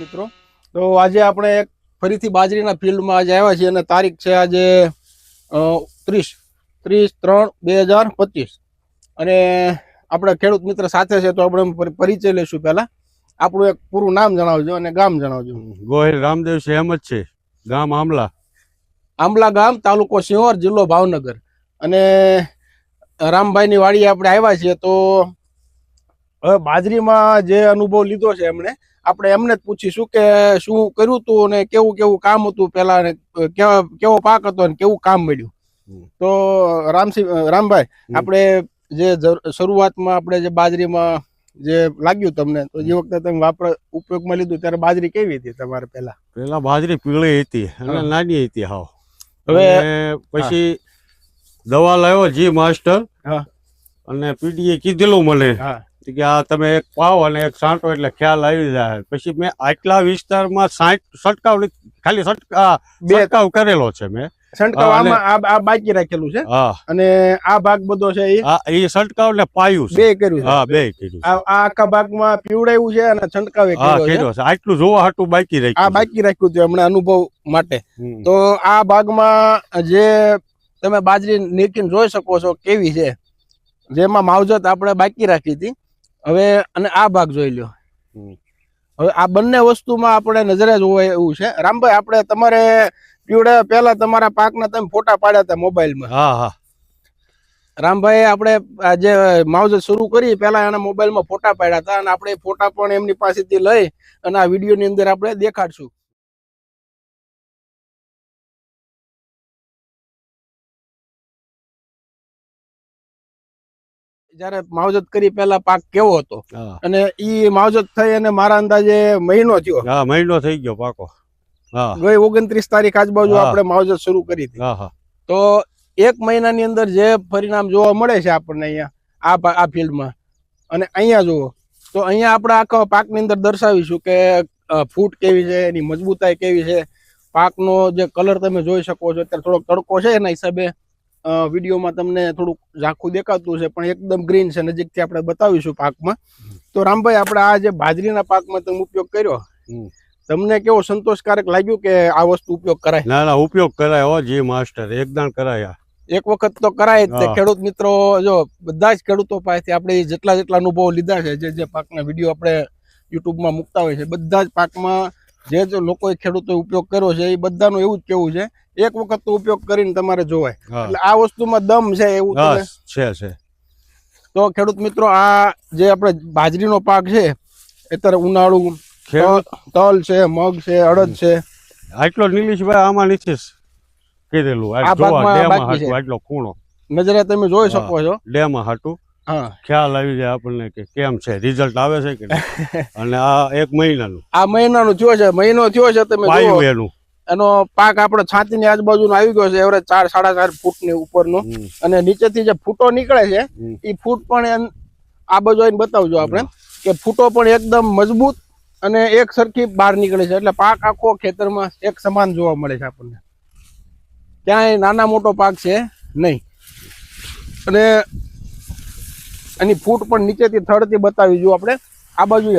મિત્રો તો આજે આપણે એક ફરીથી બાજરીના ફિલ્ડમાં આજે આવ્યા છીએ અને તારીખ છે આજે ત્રીસ. ત્રીસ ત્રણ બે હજાર પચીસ. અને આપણે ખેડૂત મિત્ર સાથે છે તો આપણે પરિચય લઈશું પહેલા. આપણું એક પૂરું નામ જણાવજો અને ગામ જણાવજો. ગોહિલ રામદેવ સહેમત છે. ગામ આમલા. આંબલા ગામ તાલુકો સિંહોર જિલ્લો ભાવનગર. અને રામભાઈની વાડી આપણે આવ્યા છીએ તો હવે બાજરીમાં જે અનુભવ લીધો છે એમણે આપણે એમને જ પૂછીશું કે શું કર્યું હતું અને કેવું કેવું કામ હતું પેલા કેવો પાક હતો અને કેવું કામ મળ્યું. તો રામસિંહ રામભાઈ આપણે જે શરૂઆતમાં આપણે જે બાજરીમાં જે લાગ્યું તમને તો જે વખતે તમે વાપર ઉપયોગમાં લીધું ત્યારે બાજરી કેવી હતી તમારે પહેલા? પેલા બાજરી પીળી હતી અને નાની હતી હાવ. હવે પછી દવા લાવ્યો જી માસ્ટર હા. અને પીડીએ કીધેલું મને કે આ તમે એક પાવ અને એક સાંટો એટલે ખ્યાલ આવી જાય. પછી મેં આટલા વિસ્તારમાં સાઠ છંટકાવ ખાલી છંટકાવ કરેલો છે મેં. છંટકાવ આમાં આ આ બાકી રાખેલું છે? અને આ ભાગ બધો છે એ આ એ છંટકાવ ને પાયું બે કર્યું હા બે કર્યું આ આ આખા ભાગમાં પીવડાવ્યું છે અને છંટકાવ કર્યો છે? આટલું જોવા હાટું બાકી આ રાખ્યું છે. બાકી રાખ્યું હતું એમણે અનુભવ માટે. તો આ ભાગમાં જે તમે બાજરી નીકળીને જોઈ શકો છો કેવી છે. જેમાં માવજત આપણે બાકી રાખી હતી. હવે અને આ ભાગ જોઈ લ્યો. હમ. હવે આ બંને વસ્તુમાં આપણે નજરે જોવાય એવું છે. રામભાઈ આપણે તમારે પીવડા પહેલા તમારા પાકના તમે ફોટા પાડ્યા હતા મોબાઈલમાં. હા હા. રામભાઈ આપણે આ જે માવજત શરૂ કરી પહેલા એના મોબાઈલમાં ફોટા પાડ્યા હતા અને આપણે ફોટા પણ એમની પાસેથી લઈ અને આ વિડીયોની અંદર આપણે દેખાડશું. જ્યારે માવજત કરી પેલા પાક કેવો હતો? અને ઈ માવજત થઈ અને મારા અંદાજે મહિનો થયો. હા મહિનો થઈ ગયો પાકો. હા. ગઈ ઓગણત્રીસ તારીખ આજુબાજુ. આપણે માવજત શરૂ કરી હતી. તો એક મહિનાની અંદર જે પરિણામ જોવા મળે છે આપણને અહીંયા આ આ ફિલ્ડમાં અને અહીંયા જુઓ તો અહીંયા આપણે આખા પાકની અંદર દર્શાવીશું કે ફૂટ કેવી છે એની મજબૂતાઈ કેવી છે પાકનો જે કલર તમે જોઈ શકો છો અત્યારે થોડોક તડકો છે એના હિસાબે વિડીયોમાં તમને થોડુંક ઝાંખું દેખાતું છે પણ એકદમ ગ્રીન છે નજીકથી આપણે બતાવીશું પાકમાં. તો રામભાઈ આપણે આ જે બાજરીના પાકમાં તમે ઉપયોગ કર્યો તમને કેવો સંતોષકારક લાગ્યું કે આ વસ્તુ ઉપયોગ કરાય? ના ના ઉપયોગ કરાય જી માસ્ટર એકદમ કરાય. એક વખત તો કરાય જ તે. ખેડૂત મિત્રો જો બધા જ ખેડૂતો પાસેથી આપણે જેટલા જેટલા અનુભવો લીધા છે જે જે પાકના વીડિયો આપણે યુટ્યુબમાં મૂકતા હોય છે બધા જ પાકમાં જે જે લોકોએ ખેડૂતોએ ઉપયોગ કર્યો છે એ બધાનું એવું જ કેવું છે એક વખત તો ઉપયોગ કરીને તમારે જોવાય. એટલે આ વસ્તુમાં દમ છે એવું છે છે. તો ખેડૂત મિત્રો આ જે આપણે બાજરીનો પાક છે અત્યારે ઉનાળુ તલ છે મગ છે અડદ છે. આટલો નીલીશભાઈ આમાં નથી કીધેલું. આટલો ખૂણો. નજરે તમે જોઈ શકો છો. ડેમાં હાટું. હા. ખ્યાલ આવી જાય આપણને કે કેમ છે રિઝલ્ટ આવે છે કે અને આ એક મહિનાનું. આ મહિનાનું થયો છે મહિનો થયો છે તમે એનું. એનો પાક આપણે છાતી ની આજુબાજુનો આવી ગયો છે એવરેજ ચાર સાડા ચાર ફૂટની ઉપરનો અને નીચેથી જે ફૂટો નીકળે છે એ ફૂટ પણ આ બાજુ આવીને બતાવજો આપણે કે ફૂટો પણ એકદમ મજબૂત અને એક સરખી બહાર નીકળે છે. એટલે પાક આખો ખેતરમાં એક સમાન જોવા મળે છે આપણને. ક્યાંય નાના મોટો પાક છે નહીં. અને એની ફૂટ પણ નીચેથી થડથી બતાવી જો આપણે. આ બાજુ.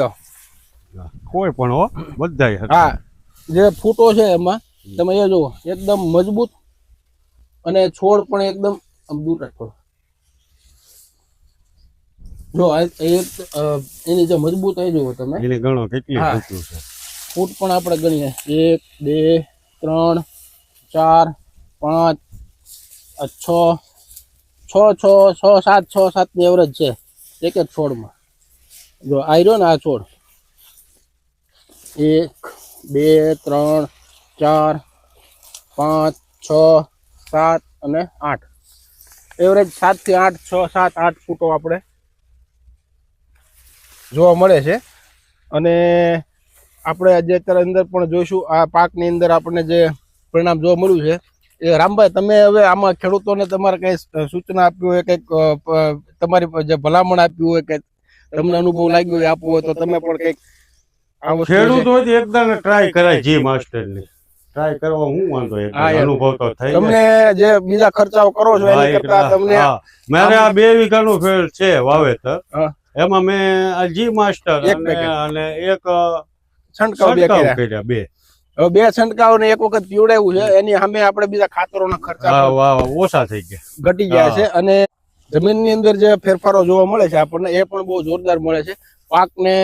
કોઈ પણ હો બધા હા જે ફૂટો છે એમાં તમે એ જુઓ એકદમ મજબૂત અને છોડ પણ એકદમ દૂર રાખો. જો એની જે મજબૂત એ જુઓ તમે. એને ગણો કેટલી. છે? ફૂટ પણ આપણે ગણીએ. એક બે ત્રણ ચાર પાંચ છ છ છ છ સાત છ સાતની એવરેજ છે એક એક છોડમાં. જો આયરો ને આ છોડ. એક બે, ત્રણ, ચાર, પાંચ, છ, સાત અને આઠ. એવરેજ સાતથી આઠ, છ, સાત, આઠ ફૂટો આપણે જોવા મળે છે. અને આપણે આજે અત્યારે અંદર પણ જોઈશું, આ પાકની અંદર આપણને જે પરિણામ જોવા મળ્યું છે, એ રામભાઈ, તમે હવે આમાં ખેડૂતોને તમારે કંઈ સૂચના આપ્યું હોય, કંઈક તમારી જે ભલામણ આપ્યું હોય કે તમને અનુભવ લાગ્યો હોય, આપવો હોય, તો તમે પણ કંઈક ખેડૂત એકદમ ટ્રાય કરાય જી માસ્ટર ને ટ્રાય કરવા હું વાંધો એક અનુભવ તો થઈ તમને જે બીજા ખર્ચાઓ કરો છો એની કરતા તમને મારે આ બે વીઘાનું ફેર છે વાવેતર. એમાં મેં આ જી માસ્ટર અને એક છંટકાવ બે કર્યા. બે. હવે બે છંટકાવ ને એક વખત પીવડાવ્યું છે એની સામે આપણે બીજા ખાતરોના ખર્ચા હા, વાહ, ઓછા થઈ ગયા. ઘટી ગયા છે અને જમીનની અંદર જે ફેરફારો જોવા મળે છે આપણને એ પણ બહુ જોરદાર મળે છે. પાકને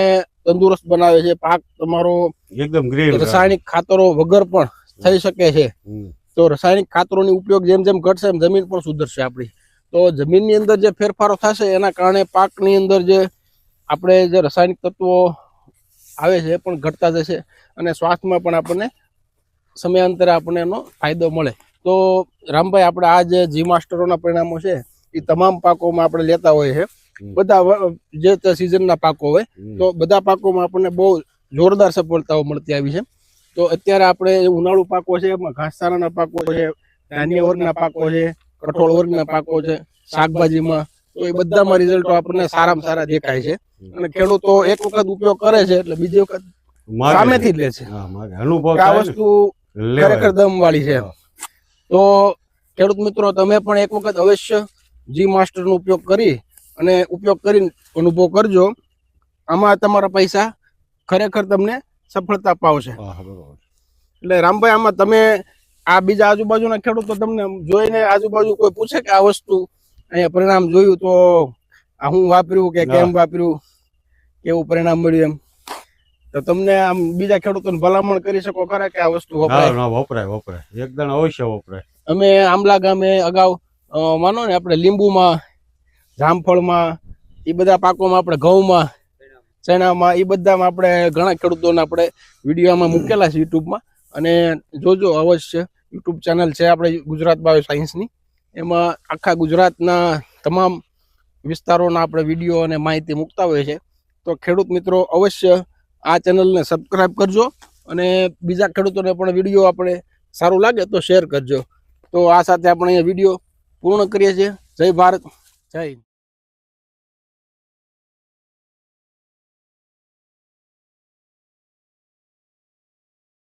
તંદુરસ્ત બનાવે છે પાક તમારો એકદમ રાસાયણિક ખાતરો વગર પણ થઈ શકે છે. તો રાસાયણિક ખાતરોની ઉપયોગ જેમ જેમ ઘટશે એમ જમીન પણ સુધરશે આપણી. તો જમીનની અંદર જે ફેરફારો થશે એના કારણે પાકની અંદર જે આપણે જે રાસાયણિક તત્વો આવે છે એ પણ ઘટતા જશે અને સ્વાસ્થ્યમાં પણ આપણને સમયાંતરે આપણને એનો ફાયદો મળે. તો રામભાઈ આપણે આ જે જી માસ્ટરોના પરિણામો છે એ તમામ પાકોમાં આપણે લેતા હોઈએ છે. હમ. બધા જે તે સિઝનના પાકો હોય તો બધા પાકોમાં આપણને બહુ જોરદાર સફળતાઓ મળતી આવી છે. તો અત્યારે આપણે ઉનાળુ પાકો છે એમાં ઘાસચારાના પાકો છે ધાન્ય વર્ગના પાકો છે કઠોળ વર્ગના પાકો છે શાકભાજીમાં તો એ બધામાં રિઝલ્ટો આપણને સારામાં સારા દેખાય છે. અને ખેડૂતો એક વખત ઉપયોગ કરે છે એટલે બીજી વખત સામેથી લે છે. આ વસ્તુ. ખરેખર દમ વાળી છે તો ખેડૂત મિત્રો તમે પણ એક વખત અવશ્ય જી માસ્ટરનો ઉપયોગ કરી અને ઉપયોગ કરીને અનુભવ કરજો. આમાં તમારા પૈસા ખરેખર તમને સફળતા પાવશે. એટલે રામભાઈ આમાં તમે આ બીજા આજુબાજુના ખેડૂતો તમને જોઈને આજુબાજુ કોઈ પૂછે કે આ વસ્તુ અહીંયા પરિણામ જોયું તો આ હું વાપર્યું કે કેમ વાપર્યું? કેવું પરિણામ મળ્યું એમ? તો તમને આમ બીજા ખેડૂતોને ભલામણ કરી શકો ખરા કે આ વસ્તુ વપરાય? વપરાય વપરાય. એકદમ અવશ્ય વપરાય. અમે આંબલા ગામે અગાઉ માનો ને આપણે લીંબુમાં જામફળમાં એ બધા પાકોમાં આપણે ઘઉંમાં, ચણામાં, એ બધામાં આપણે ઘણા ખેડૂતોને આપણે વિડીયોમાં મૂકેલા છે યુટ્યુબમાં. અને જોજો અવશ્ય, યુટ્યુબ ચેનલ છે આપણે ગુજરાત બાયો સાયન્સની. એમાં આખા ગુજરાતના તમામ વિસ્તારોના આપણે વીડિયો અને માહિતી મૂકતા હોય છે. તો ખેડૂત મિત્રો, અવશ્ય આ ચેનલને સબસ્ક્રાઈબ કરજો અને બીજા ખેડૂતોને પણ વીડિયો આપણે સારું લાગે તો શેર કરજો. તો આ સાથે આપણે અહીંયા વીડિયો પૂર્ણ કરીએ છીએ. જય ભારત. જય